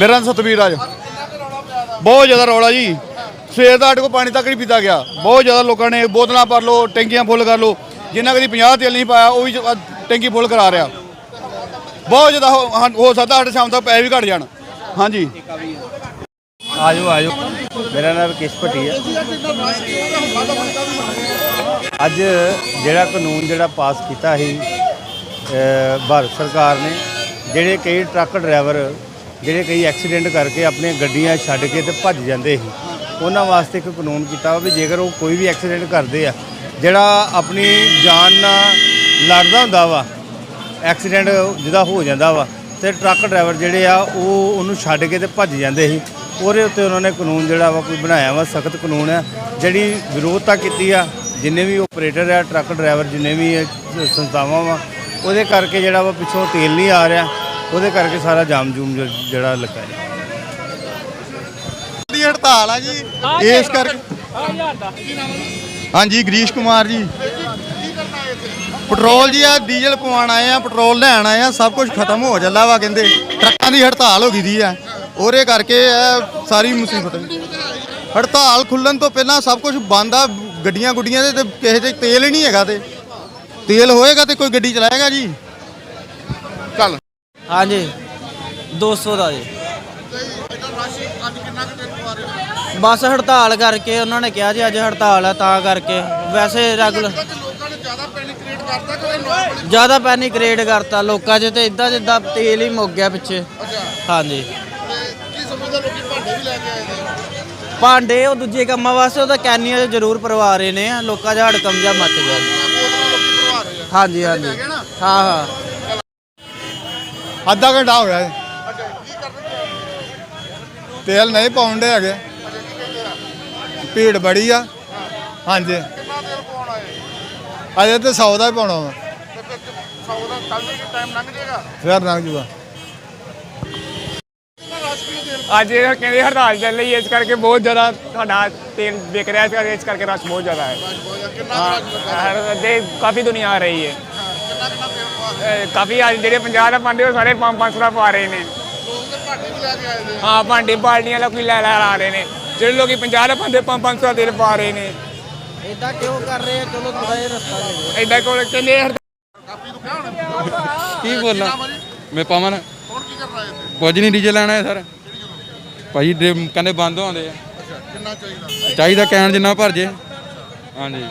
ਮੇਰਾ ਨਾਮ ਸਤਵੀਰ ਰਾਜ। ਬਹੁਤ ਜ਼ਿਆਦਾ ਰੌਲਾ ਜੀ। ਸਵੇਰ ਦਾ ਸਾਡੇ ਕੋਲ ਪਾਣੀ ਤੱਕ ਨਹੀਂ ਪੀਤਾ ਗਿਆ। ਬਹੁਤ ਜ਼ਿਆਦਾ ਲੋਕਾਂ ਨੇ ਬੋਤਲਾਂ ਭਰ ਲਓ, ਟੈਂਕੀਆਂ ਫੁੱਲ ਕਰ ਲਓ। ਜਿੰਨਾ ਕਦੀ 50 ਤੇਲ ਨਹੀਂ ਪਾਇਆ, ਉਹ ਵੀ ਟੈਂਕੀ ਫੁੱਲ ਕਰਾ ਰਿਹਾ। ਬਹੁਤ ਜ਼ਿਆਦਾ ਹੋ ਹਾਂ- ਹੋ ਸਕਦਾ ਸਾਡੇ ਸ਼ਾਮ ਤੱਕ ਪੈਸੇ ਵੀ ਘਟ ਜਾਣ। ਹਾਂਜੀ। ਆਜੋ ਆਜੋ। ਮੇਰਾ ਨਾਮ ਰਕੇਸ਼ ਭੱਟੀ ਹੈ। ਅੱਜ ਜਿਹੜਾ ਕਾਨੂੰਨ ਜਿਹੜਾ ਪਾਸ ਕੀਤਾ ਸੀ ਭਾਰਤ ਸਰਕਾਰ ਨੇ, ਜਿਹੜੇ ਕਈ ਟਰੱਕ ਡਰਾਈਵਰ ਜਿਹੜੇ ਕਈ ਐਕਸੀਡੈਂਟ ਕਰਕੇ ਆਪਣੀਆਂ ਗੱਡੀਆਂ ਛੱਡ ਕੇ ਤੇ ਭੱਜ ਜਾਂਦੇ ਸੀ। ਉਹਨਾਂ ਵਾਸਤੇ ਇੱਕ ਕਾਨੂੰਨ ਕੀਤਾ ਵਾ ਵੀ ਜੇਕਰ ਉਹ ਕੋਈ ਵੀ ਐਕਸੀਡੈਂਟ ਕਰਦੇ ਆ, ਜਿਹੜਾ ਆਪਣੀ ਜਾਨ ਨਾਲ ਲੜਦਾ ਹੁੰਦਾ ਵਾ, ਐਕਸੀਡੈਂਟ ਜਿਹਦਾ ਹੋ ਜਾਂਦਾ ਵਾ, ਤੇ ਟਰੱਕ ਡਰਾਈਵਰ ਜਿਹੜੇ ਆ, ਉਹ ਉਹਨੂੰ ਛੱਡ ਕੇ ਤੇ ਭੱਜ ਜਾਂਦੇ ਸੀ। ਉਹਦੇ ਉੱਤੇ ਉਹਨਾਂ ਨੇ ਕਾਨੂੰਨ ਜਿਹੜਾ ਵਾ ਕੋਈ ਬਣਾਇਆ ਵਾ, ਸਖਤ ਕਾਨੂੰਨ ਆ, ਜਿਹੜੀ ਵਿਰੋਧਤਾ ਕੀਤੀ ਆ, ਜਿੰਨੇ ਵੀ ਆਪਰੇਟਰ ਆ, ਟਰੱਕ ਡਰਾਈਵਰ ਜਿੰਨੇ ਵੀ ਸੰਸਥਾਵਾਂ ਵਾ, ਉਹਦੇ ਕਰਕੇ ਜਿਹੜਾ ਵਾ ਪਿੱਛੋਂ ਤੇਲ ਨਹੀਂ ਆ ਰਿਹਾ। ਉਹਦੇ ਕਰਕੇ ਸਾਰਾ ਜਾਮ ਜੂਮ ਜਿਹੜਾ ਲੱਗਾ ਹੈ ਦੀ ਹੜਤਾਲ ਆ ਜੀ। ਇਸ ਕਰਕੇ ਹਾਂਜੀ ਗਰੀਸ਼ ਕੁਮਾਰ ਜੀ। ਪੈਟਰੋਲ ਜੀ ਆ ਡੀਜ਼ਲ ਪਵਾਉਣ ਆਏ ਆ ਪੈਟਰੋਲ ਲੈਣ ਆਏ ਆ ਸਭ ਕੁਝ ਖਤਮ ਹੋ ਚੱਲਾ ਵਾ ਕਹਿੰਦੇ। ਟਰੱਕਾਂ ਦੀ ਹੜਤਾਲ ਹੋ ਗਈ ਦੀ ਆ। ਉਹਦੇ ਕਰਕੇ ਇਹ ਸਾਰੀ ਮੁਸੀਬਤ ਹੜਤਾਲ ਖੁੱਲਣ ਤੋਂ ਪਹਿਲਾਂ ਸਭ ਕੁਝ ਬੰਦ ਆ ਗੱਡੀਆਂ ਗੁੱਡੀਆਂ ਦੇ ਤੇ ਕਿਸੇ ਦੇ ਤੇਲ ਹੀ ਨਹੀਂ ਹੈਗਾ ਤੇ। ਤੇਲ ਹੋਏਗਾ ਤੇ ਕੋਈ ਗੱਡੀ ਚਲਾਏਗਾ ਜੀ। ਹਾਂਜੀ। 200 ਦਾ ਜੀ। ਬਸ ਹੜਤਾਲ ਕਰਕੇ ਉਹਨਾਂ ਨੇ ਕਿਹਾ ਜੀ ਅੱਜ ਹੜਤਾਲ ਹੈ ਤਾਂ ਕਰਕੇ। ਵੈਸੇ ਰੈਗੂਲਰ ਜ਼ਿਆਦਾ ਪੈਨਿਕ ਕ੍ਰੀਏਟ ਕਰਤਾ ਲੋਕਾਂ 'ਚ ਤੇ ਇਦਾਂ ਜਿੱਦਾਂ ਤੇਲ ਹੀ ਮੁੱਕ ਗਿਆ ਪਿੱਛੇ। ਹਾਂਜੀ। ਭਾਂਡੇ ਉਹ ਦੂਜੇ ਕੰਮਾਂ ਵਾਸਤੇ ਉਹਦਾ ਕੈਨੀਆਂ 'ਚ ਜ਼ਰੂਰ ਪਰਵਾ ਰਹੇ ਨੇ ਲੋਕਾਂ 'ਚ ਹੜਕਮ ਜਿਹਾ ਮੱਚ ਗਿਆ। ਹਾਂਜੀ ਹਾਂਜੀ। ਹਾਂ ਹਾਂ। ਅੱਧਾ ਘੰਟਾ ਹੋ ਗਿਆ ਹੈ? ਤੇਲ ਨਹੀਂ ਪਾਉਂਦੇ ਹੈਗੇ। ਭੀੜ ਬੜੀ ਆ। ਹਾਂਜੀ। ਅਜੇ ਤੇ 100 ਦਾ ਹੀ ਪਾਉਣਾ ਵਾ। ਫਿਰ ਲੰਘ ਜੂਗਾ। ਅੱਜ ਇਹ ਕਹਿੰਦੇ ਹੜਤਾਲ ਚੱਲ ਰਹੀ ਹੈ ਇਸ ਕਰਕੇ ਬਹੁਤ ਜ਼ਿਆਦਾ ਸਾਡਾ ਤੇਲ ਵਿਕ ਰਿਹਾ ਇਸ ਕਰਕੇ ਇਸ ਕਰਕੇ ਰਸ਼ ਬਹੁਤ ਜ਼ਿਆਦਾ ਹੈ। ਹਾਂ ਦੇ ਕਾਫੀ ਦੁਨੀਆ ਆ ਰਹੀ ਹੈ। ਕਾਫੀ ਅੱਜ ਜਿਹੜੇ 50 ਦਾ ਪਾਉਂਦੇ ਉਹ ਸਾਰੇ 500 ਦਾ ਪਾ ਰਹੇ ਨੇ। ਹਾਂ ਭਾਂਡੇ ਬਾਲਟੀਆਂ ਕੋਈ ਲੈ ਲੈ ਆ ਰਹੇ ਨੇ। ਜਿਹੜੇ ਲੋਕੀ 50 ਦਾ ਪਾਉਂਦੇ 500 ਦਾ ਤੇਲ ਪਾ ਰਹੇ ਨੇ। ਇਦਾਂ ਕਿਉਂ ਕਰ ਰਹੇ ਆ? ਚਲੋ ਥੋੜਾ ਜਿਹਾ ਰਸਤਾ ਦੇ ਦਿਓ। ਐਦਾਂ ਕੋਲ ਹੜਤਾਲ ਕੀ ਬੋਲਾਂ? ਮੈਂ ਪਵਨ। ਕੁਝ ਨਹੀਂ ਡੀਜ਼ਲ ਲੈਣਾ ਹੈ ਸਰ। ਭਾਈ ਕਹਿੰਦੇ ਬੰਦ ਹੋਉਂਦੇ ਆ। ਕਿੰਨਾ ਚਾਹੀਦਾ? ਚਾਹੀਦਾ ਕਹਿਣ ਜਿੰਨਾ ਭਰ ਜੇ। ਹਾਂਜੀ।